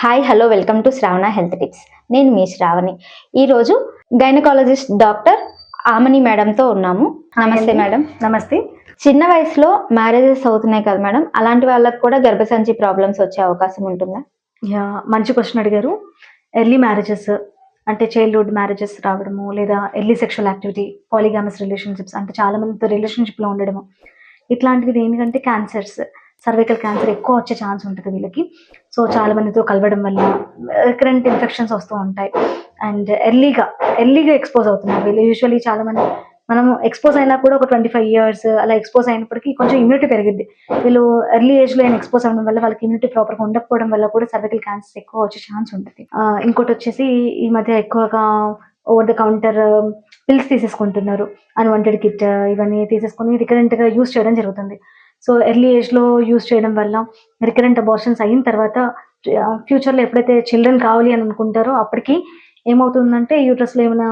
Hi hello welcome to Shravana health tips నేను మీ శ్రావణి ఈరోజు గైనకాలజిస్ట్ డాక్టర్ ఆమని మేడంతో ఉన్నాము. నమస్తే. మేడం నమస్తే. చిన్న వయసులో మ్యారేజెస్ అవుతున్నాయి కదా మేడం అలాంటి వాళ్ళకి కూడా గర్భసంచి ప్రాబ్లమ్స్ వచ్చే అవకాశం ఉంటుందా? యా మంచి క్వశ్చన్ అడిగారు. ఎర్లీ మ్యారేజెస్ అంటే చైల్డ్హుడ్ మ్యారేజెస్ రావడము లేదా early sexual activity polygamous relationships అంటే చాలా మందితో రిలేషన్షిప్లో ఉండడము. ఇట్లాంటివి ఏంటంటే క్యాన్సర్స్ సర్వైకల్ క్యాన్సర్ ఎక్కువ వచ్చే ఛాన్స్ ఉంటుంది వీళ్ళకి. సో చాలా మందితో కలవడం వల్ల uh, రికరెంట్ ఇన్ఫెక్షన్స్ వస్తూ ఉంటాయి. అండ్ ఎర్లీగా ఎర్లీగా ఎక్స్పోజ్ అవుతున్నారు వీళ్ళు. యూజువలీ చాలా మంది మనం ఎక్స్పోజ్ అయినా కూడా ఒక ట్వంటీ ఫైవ్ ఇయర్స్ అలా ఎక్స్పోజ్ అయినప్పటికీ కొంచెం ఇమ్యూనిటీ పెరిగింది వీళ్ళు ఎర్లీ ఏజ్లో ఎక్స్పోజ్ అవ్వడం వల్ల వాళ్ళకి ఇమ్యూనిటీ ప్రాపర్గా ఉండకపోవడం వల్ల కూడా సర్వికల్ క్యాన్సర్ ఎక్కువ వచ్చే ఛాన్స్ ఉంటుంది. ఇంకోటి వచ్చేసి ఈ మధ్య ఎక్కువగా ఓవర్ ద కౌంటర్ పిల్స్ తీసేసుకుంటున్నారు. అన్వాంటెడ్ కిట్ uh, ఇవన్నీ తీసేసుకొని రికరెంట్గా యూస్ చేయడం జరుగుతుంది. సో ఎర్లీ ఏజ్లో యూస్ చేయడం వల్ల రికరెంట్ అబార్షన్స్ అయిన తర్వాత ఫ్యూచర్లో ఎప్పుడైతే చిల్డ్రన్ కావాలి అని అనుకుంటారో అప్పటికి ఏమవుతుందంటే యూట్రస్లో ఏమైనా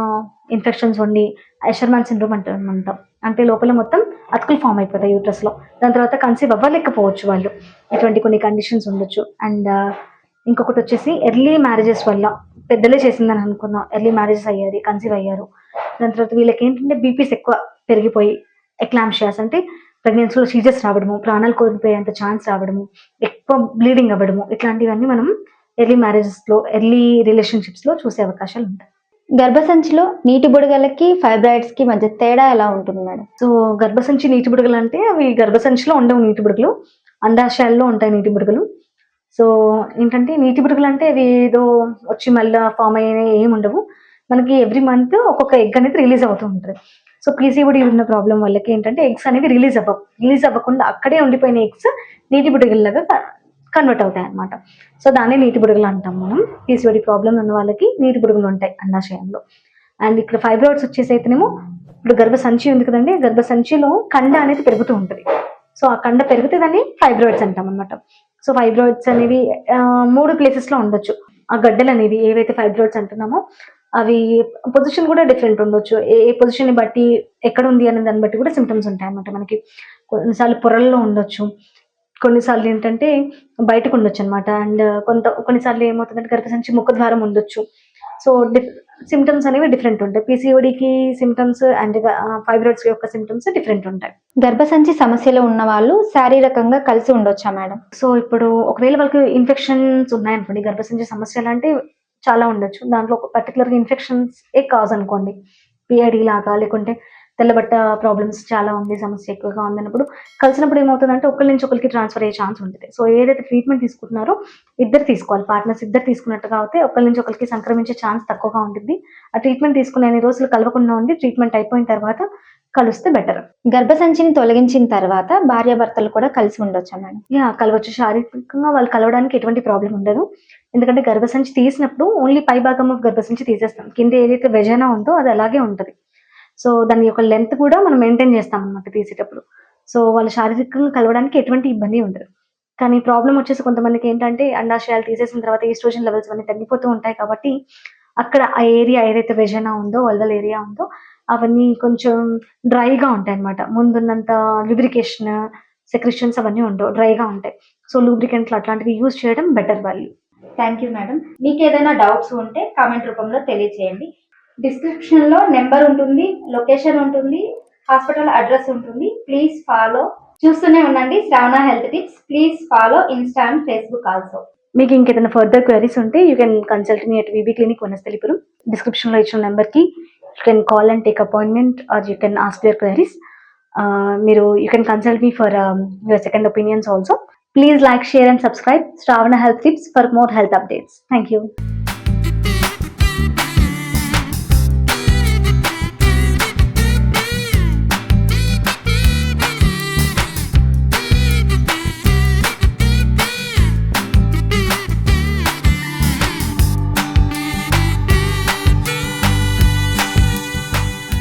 ఇన్ఫెక్షన్స్ ఉండి ఐషర్మాన్ సిండ్రోమ్ అంటారనమాట అంటే లోపల మొత్తం అతుకులు ఫామ్ అయిపోతాయి యూట్రస్లో దాని తర్వాత కన్సీవ్ అవ్వలేకపోవచ్చు వాళ్ళు. ఇటువంటి కొన్ని కండిషన్స్ ఉండొచ్చు. అండ్ ఇంకొకటి వచ్చేసి ఎర్లీ మ్యారేజెస్ వల్ల పెద్దలే చేసిందని అనుకున్నాం. ఎర్లీ మ్యారేజెస్ అయ్యారు కన్సీవ్ అయ్యారు. దాని తర్వాత వీళ్ళకి ఏంటంటే బీపీస్ ఎక్కువ పెరిగిపోయి ఎక్లాంషియాస్ అంటే ప్రెగ్నెన్సీలో సీజర్స్ రావడము ప్రాణాలు కోల్పోయేంత ఛాన్స్ రావడము ఎక్కువ బ్లీడింగ్ అవ్వడము ఇట్లాంటివన్నీ మనం ఎర్లీ మ్యారేజెస్లో ఎర్లీ రిలేషన్షిప్స్లో చూసే అవకాశాలు ఉంటాయి. గర్భసంచిలో నీటి బుడగలకి ఫైబ్రాయిడ్స్కి మధ్య తేడా ఎలా ఉంటుంది మేడం? సో గర్భసంచి నీటి బుడగలు అంటే అవి గర్భసంచిలో ఉండవు నీటి బుడగలు. అండాశయాల్లో ఉంటాయి నీటి బుడగలు. సో ఏంటంటే నీటి బుడగలు అంటే అవి ఏదో వచ్చి మళ్ళీ ఫామ్ అయ్యే ఏమి ఉండవు మనకి ఎవ్రీ మంత్ ఒక్కొక్క ఎగ్ అనేది రిలీజ్ అవుతూ ఉంటుంది. సో పీసీఓడి ఉన్న ప్రాబ్లం వాళ్ళకి ఏంటంటే ఎగ్స్ అనేవి రిలీజ్ అవ్వవు. రిలీజ్ అవ్వకుండా అక్కడే ఉండిపోయిన ఎగ్స్ నీటి బుడగల్లాగా కన్వర్ట్ అవుతాయి అన్నమాట. సో దాన్ని నీటి బుడగలు అంటాం మనం. పీసీఓడి ప్రాబ్లం ఉన్న వాళ్ళకి నీటి బుడగలు ఉంటాయి అండాశయంలో అండ్ ఇక్కడ ఫైబ్రాయిడ్స్ వచ్చేసి అయితేనేమో ఇప్పుడు గర్భసంచి ఉంది కదండి గర్భసంచిలో కండ అనేది పెరుగుతూ ఉంటుంది. సో ఆ కండ పెరిగితే దాన్ని ఫైబ్రాయిడ్స్ అంటాం అనమాట సో ఫైబ్రాయిడ్స్ అనేవి మూడు ప్లేసెస్లో ఉండొచ్చు. ఆ గడ్డలు అనేవి ఏవైతే ఫైబ్రాయిడ్స్ అంటున్నామో అవి పొజిషన్ కూడా డిఫరెంట్ ఉండొచ్చు. ఏ ఏ పొజిషన్ని బట్టి ఎక్కడ ఉంది అనే దాన్ని బట్టి కూడా సిమ్టమ్స్ ఉంటాయి అన్నమాట మనకి కొన్నిసార్లు పొరల్లో ఉండొచ్చు. కొన్నిసార్లు ఏంటంటే బయటకు ఉండొచ్చు అనమాట అండ్ కొంత కొన్నిసార్లు ఏమవుతుందంటే గర్భసంచి ముఖ ద్వారం ఉండొచ్చు. సో సిమ్టమ్స్ అనేవి డిఫరెంట్ ఉంటాయి. పీసీఓడికి సిమ్టమ్స్ అండ్ ఫైబ్రాయిడ్స్ యొక్క సిమ్టమ్స్ డిఫరెంట్ ఉంటాయి. గర్భసంచి సమస్యలో ఉన్న వాళ్ళు శారీరకంగా కలిసి ఉండొచ్చా మేడం? సో ఇప్పుడు ఒకవేళ వాళ్ళకి ఇన్ఫెక్షన్స్ ఉన్నాయనుకోండి గర్భసంచి సమస్యలు అంటే చాలా ఉండొచ్చు. దాంట్లో ఒక పర్టికులర్గా ఇన్ఫెక్షన్స్ ఏ కాజ్ అనుకోండి. పిఐడి లాగా లేకుంటే తెల్లబట్ట ప్రాబ్లమ్స్ చాలా ఉంది సమస్య ఎక్కువగా ఉంది అన్నప్పుడు కలిసినప్పుడు ఏమవుతుందంటే ఒకరి నుంచి ఒకరికి ట్రాన్స్ఫర్ అయ్యే ఛాన్స్ ఉంటుంది. సో ఏదైతే ట్రీట్మెంట్ తీసుకుంటున్నారో ఇద్దరు తీసుకోవాలి. పార్ట్నర్స్ ఇద్దరు తీసుకున్నట్టుగా అయితే ఒకరి నుంచి ఒకరికి సంక్రమించే ఛాన్స్ తక్కువగా ఉంటుంది. ఆ ట్రీట్మెంట్ తీసుకునే అన్ని రోజులు కలవకుండా ఉండి ట్రీట్మెంట్ అయిపోయిన తర్వాత కలిస్తే బెటర్ గర్భసంచిని తొలగించిన తర్వాత భార్యాభర్తలు కూడా కలిసి ఉండొచ్చా మేడం? యా కలవచ్చు. శారీరకంగా వాళ్ళు కలవడానికి ఎటువంటి ప్రాబ్లం ఉండదు. ఎందుకంటే గర్భసంచి తీసినప్పుడు ఓన్లీ పై భాగం ఆఫ్ గర్భసంచి తీసేస్తాం. కింద ఏదైతే వెజైనా ఉందో అది అలాగే ఉంటుంది. సో దాని యొక్క లెంత్ కూడా మనం మెయింటైన్ చేస్తాం అన్నమాట తీసేటప్పుడు. సో వాళ్ళు శారీరకంగా కలవడానికి ఎటువంటి ఇబ్బంది ఉండదు. కానీ ప్రాబ్లం వచ్చేసి కొంతమందికి ఏంటంటే అండాశయాలు తీసేసిన తర్వాత ఈస్ట్రోజన్ లెవెల్స్ అన్ని తగ్గిపోతూ ఉంటాయి కాబట్టి అక్కడ ఆ ఏరియా ఏదైతే వెజైనా ఉందో వల్దల్ ఏరియా ఉందో అవన్నీ కొంచెం డ్రైగా ఉంటాయి అన్నమాట ముందున్నంత లిబ్రికేషన్ సెక్రిషన్స్ అవన్నీ ఉండవు. డ్రైగా ఉంటాయి. సో లూబ్రికెంట్లు అట్లాంటివి యూజ్ చేయడం better value thank you madam మీకు ఏదైనా డౌట్స్ ఉంటే కామెంట్ రూపంలో తెలియజేయండి డిస్క్రిప్షన్లో నెంబర్ ఉంటుంది లొకేషన్ ఉంటుంది హాస్పిటల్ అడ్రస్ ఉంటుంది. ప్లీజ్ ఫాలో చూస్తూనే ఉండండి Shravana health tips please follow insta and Facebook also మీకు ఇంకేదైనా ఫర్దర్ క్వైరీస్ ఉంటే you can consult me at VB clinic Vanasthalipuram డిస్క్రిప్షన్లో ఇచ్చిన నెంబర్కి you can call and take appointment or you can ask your queries మీరు you can consult me for your second opinions also Please like, share and subscribe Stravana Health Tips for more health updates. Thank you.